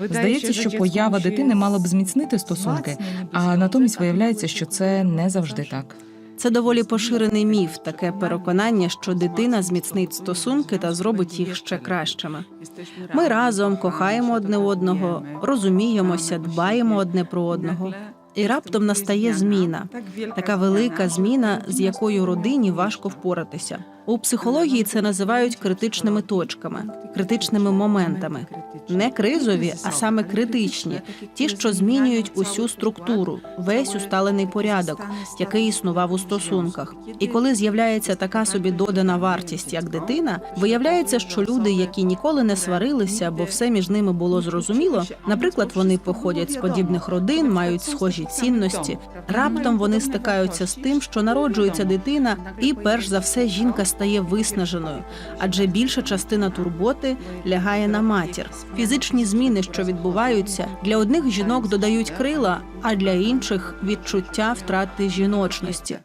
Здається, що поява дитини мала б зміцнити стосунки, а натомість виявляється, що це не завжди так. Це доволі поширений міф, таке переконання, що дитина зміцнить стосунки та зробить їх ще кращими. Ми разом кохаємо одне одного, розуміємося, дбаємо одне про одного. І раптом настає зміна, така велика зміна, з якою родині важко впоратися. У психології це називають критичними точками, критичними моментами. Не кризові, а саме критичні, ті, що змінюють усю структуру, весь усталений порядок, який існував у стосунках. І коли з'являється така собі додана вартість, як дитина, виявляється, що люди, які ніколи не сварилися, бо все між ними було зрозуміло, наприклад, вони походять з подібних родин, мають схожі цінності. Раптом вони стикаються з тим, що народжується дитина, і перш за все жінка стає виснаженою, адже більша частина турботи лягає на матір. Фізичні зміни, що відбуваються, для одних жінок додають крила, а для інших відчуття втрати жіночності.